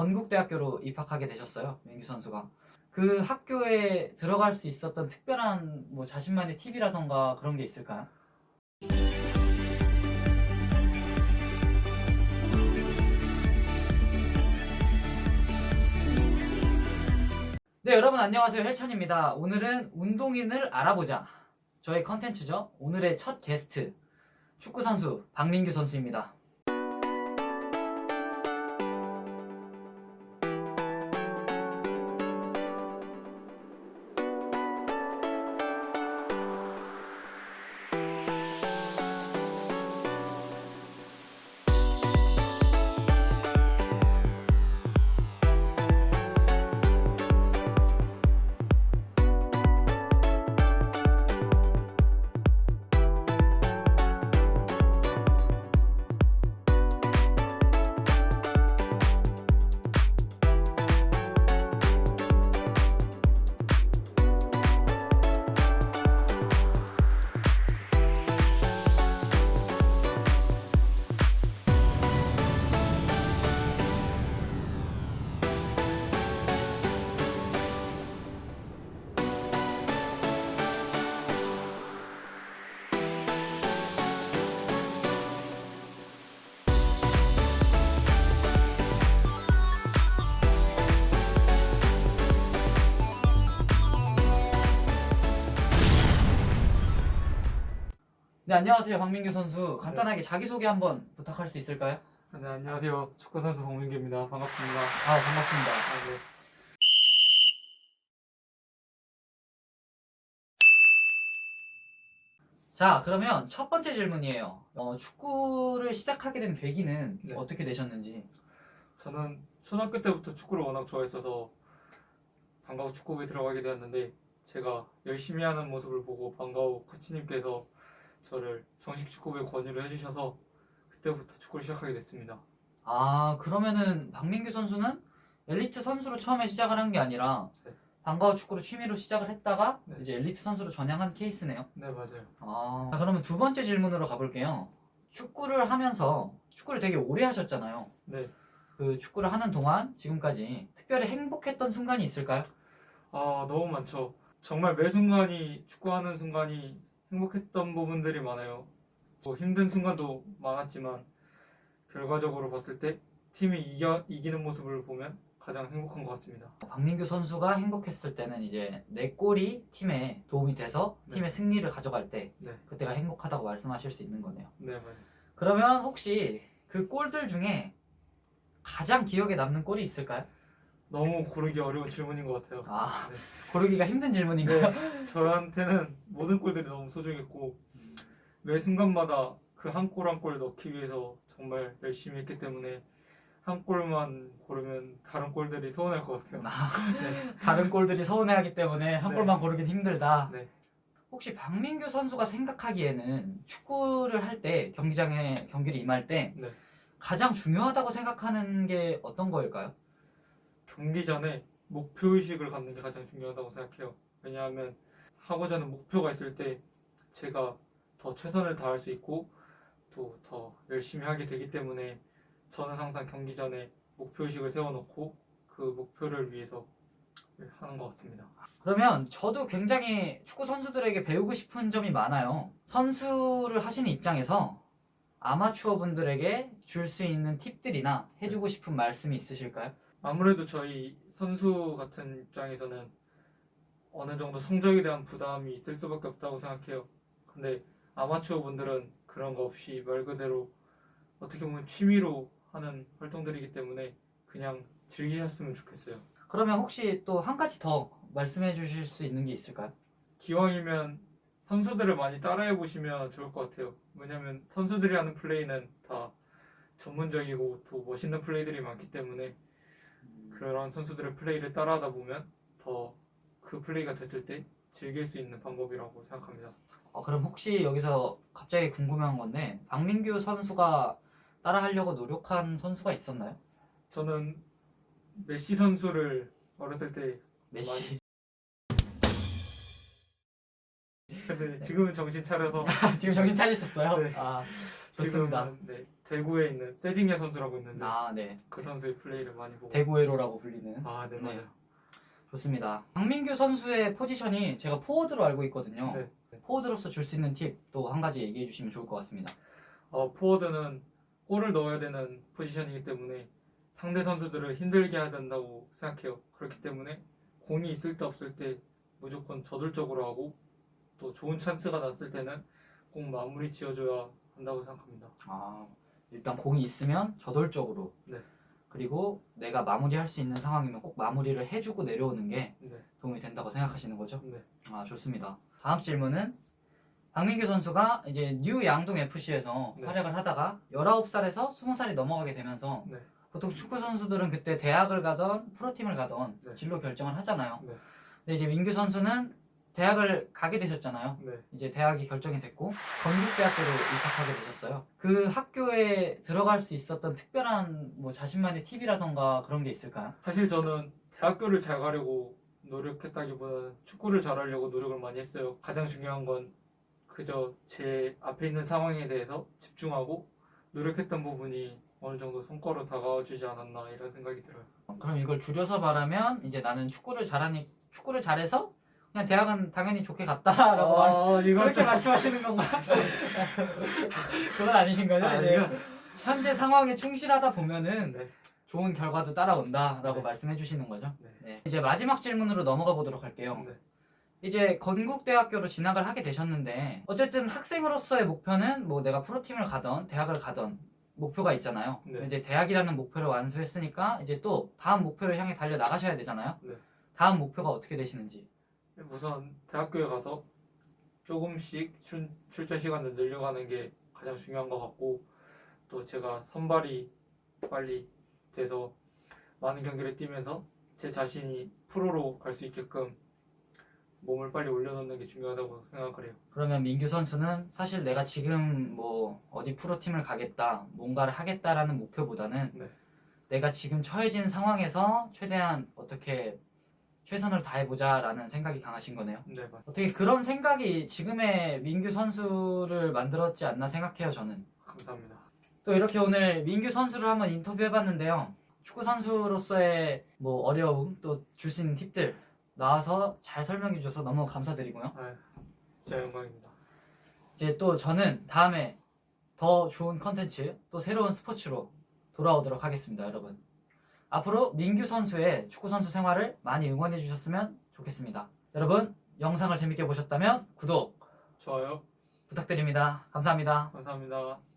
건국대학교로 입학하게 되셨어요. 민규 선수가. 그 학교에 들어갈 수 있었던 특별한 뭐 자신만의 팁이라던가 그런 게 있을까요? 네, 여러분 안녕하세요. 헬찬입니다. 오늘은 운동인을 알아보자. 저의 컨텐츠죠. 오늘의 첫 게스트 축구 선수 박민규 선수입니다. 네, 안녕하세요. 박민규 선수. 간단하게 자기소개 한번 부탁할 수 있을까요? 네, 안녕하세요. 축구 선수 박민규입니다. 반갑습니다. 아, 반갑습니다. 아, 네. 자, 그러면 첫 번째 질문이에요. 어, 축구를 시작하게 된 계기는 네. 어떻게 되셨는지. 저는 초등학교 때부터 축구를 워낙 좋아했어서 방과후 축구부에 들어가게 되었는데 제가 열심히 하는 모습을 보고 방과후 코치님께서 저를 정식 축구부에 권유를 해주셔서 그때부터 축구를 시작하게 됐습니다. 아, 그러면은 박민규 선수는 엘리트 선수로 처음에 시작을 한 게 아니라 네. 방과후 축구로 취미로 시작을 했다가 네. 이제 엘리트 선수로 전향한 케이스네요. 네, 맞아요. 아, 그러면 두 번째 질문으로 가볼게요. 축구를 하면서 축구를 되게 오래 하셨잖아요. 네. 그 축구를 하는 동안 지금까지 특별히 행복했던 순간이 있을까요? 아, 너무 많죠. 정말 매 순간이 축구하는 순간이 행복했던 부분들이 많아요. 뭐 힘든 순간도 많았지만 결과적으로 봤을 때 팀이 이겨, 이기는 모습을 보면 가장 행복한 것 같습니다. 박민규 선수가 행복했을 때는 이제 내 골이 팀에 도움이 돼서 네. 팀의 승리를 가져갈 때 네, 그때가 행복하다고 말씀하실 수 있는 거네요. 네 맞아요. 그러면 혹시 그 골들 중에 가장 기억에 남는 골이 있을까요? 너무 고르기 어려운 질문인 것 같아요. 아, 네. 고르기가 힘든 질문인가요? 네, 저한테는 모든 골들이 너무 소중했고 매 순간마다 그 한 골 한 골 넣기 위해서 정말 열심히 했기 때문에 한 골만 고르면 다른 골들이 서운할 것 같아요. 아, 네, 다른 골들이 서운해하기 때문에 한 네. 골만 고르긴 힘들다. 네. 혹시 박민규 선수가 생각하기에는 축구를 할 때 경기장에 경기를 임할 때 네. 가장 중요하다고 생각하는 게 어떤 거일까요? 경기 전에 목표 의식을 갖는 게 가장 중요하다고 생각해요. 왜냐하면 하고자 하는 목표가 있을 때 제가 더 최선을 다할 수 있고 또 더 열심히 하게 되기 때문에 저는 항상 경기 전에 목표 의식을 세워놓고 그 목표를 위해서 하는 것 같습니다. 그러면 저도 굉장히 축구 선수들에게 배우고 싶은 점이 많아요. 선수를 하시는 입장에서 아마추어 분들에게 줄 수 있는 팁들이나 해주고 싶은 말씀이 있으실까요? 아무래도 저희 선수 같은 입장에서는 어느 정도 성적에 대한 부담이 있을 수밖에 없다고 생각해요. 근데 아마추어 분들은 그런 거 없이 말 그대로 어떻게 보면 취미로 하는 활동들이기 때문에 그냥 즐기셨으면 좋겠어요. 그러면 혹시 또 한 가지 더 말씀해 주실 수 있는 게 있을까요? 기왕이면 선수들을 많이 따라해 보시면 좋을 것 같아요. 왜냐면 선수들이 하는 플레이는 다 전문적이고 또 멋있는 플레이들이 많기 때문에 그런 선수들의 플레이를 따라하다 보면 더 그 플레이가 됐을 때 즐길 수 있는 방법이라고 생각합니다. 어, 그럼 혹시 여기서 갑자기 궁금한 건데 박민규 선수가 따라하려고 노력한 선수가 있었나요? 저는 메시 선수를 어렸을 때 메시. 근데 지금은 정신 차려서 지금 정신 차리셨어요? 네. 아, 좋습니다. 지금은 네, 대구에 있는 세징야 선수라고 있는데 아, 네. 그 선수의 플레이를 많이 보고 대구에로라고 불리는. 아, 네, 맞아요. 좋습니다. 박민규 선수의 포지션이 제가 포워드로 알고 있거든요. 네. 포워드로서 줄 수 있는 팁도 한 가지 얘기해 주시면 좋을 것 같습니다. 어, 포워드는 골을 넣어야 되는 포지션이기 때문에 상대 선수들을 힘들게 해야 된다고 생각해요. 그렇기 때문에 공이 있을 때 없을 때 무조건 저돌적으로 하고 또 좋은 찬스가 났을 때는 공 마무리 지어줘야 한다고 생각합니다. 아, 일단 공이 있으면 저돌적으로. 네. 그리고 내가 마무리할 수 있는 상황이면 꼭 마무리를 해주고 내려오는 게 네, 도움이 된다고 생각하시는 거죠? 네, 아, 좋습니다. 다음 질문은 박민규 선수가 이제 뉴 양동 FC에서 네. 활약을 하다가 19살에서 20살이 넘어가게 되면서 네. 보통 축구 선수들은 그때 대학을 가던 프로팀을 가던 네. 진로 결정을 하잖아요. 네. 근데 이제 민규 선수는 대학을 가게 되셨잖아요. 네. 이제 대학이 결정이 됐고 건국대학교로 입학하게 되셨어요. 그 학교에 들어갈 수 있었던 특별한 뭐 자신만의 팁이라던가 그런 게 있을까요? 사실 저는 대학교를 잘 가려고 노력했다기보다는 축구를 잘하려고 노력을 많이 했어요. 가장 중요한 건 그저 제 앞에 있는 상황에 대해서 집중하고 노력했던 부분이 어느 정도 성과로 다가와주지 않았나 이런 생각이 들어요. 그럼 이걸 줄여서 말하면 이제 나는 축구를 잘하니 축구를 잘해서 그냥 대학은 당연히 좋게 갔다라고 말 아, 이거 그렇게 말씀하시는 건가요? 그건 아니신 거죠? 아, 이제 이거 현재 상황에 충실하다 보면은 네. 좋은 결과도 따라온다라고 네. 말씀해 주시는 거죠. 네. 네. 이제 마지막 질문으로 넘어가 보도록 할게요. 네. 이제 건국대학교로 진학을 하게 되셨는데 어쨌든 학생으로서의 목표는 뭐 내가 프로팀을 가던 대학을 가던 목표가 있잖아요. 네. 이제 대학이라는 목표를 완수했으니까 이제 또 다음 목표를 향해 달려 나가셔야 되잖아요. 네. 다음 목표가 어떻게 되시는지. 우선 대학교에 가서 조금씩 출, 출전 시간을 늘려가는 게 가장 중요한 것 같고 또 제가 선발이 빨리 돼서 많은 경기를 뛰면서 제 자신이 프로로 갈 수 있게끔 몸을 빨리 올려놓는 게 중요하다고 생각을 해요. 그러면 민규 선수는 사실 내가 지금 뭐 어디 프로팀을 가겠다, 뭔가를 하겠다라는 목표보다는 네. 내가 지금 처해진 상황에서 최대한 어떻게 최선을 다해보자라는 생각이 강하신 거네요. 네, 맞- 어떻게 그런 생각이 지금의 민규 선수를 만들었지 않나 생각해요, 저는. 감사합니다. 또 이렇게 오늘 민규 선수를 한번 인터뷰해봤는데요. 축구 선수로서의 뭐 어려움 또 줄 수 있는 팁들 나와서 잘 설명해 주셔서 너무 감사드리고요. 아, 제 영광입니다. 이제 또 저는 다음에 더 좋은 컨텐츠 또 새로운 스포츠로 돌아오도록 하겠습니다, 여러분. 앞으로 민규 선수의 축구 선수 생활을 많이 응원해 주셨으면 좋겠습니다. 여러분, 영상을 재밌게 보셨다면 구독 좋아요. 부탁드립니다. 감사합니다. 감사합니다.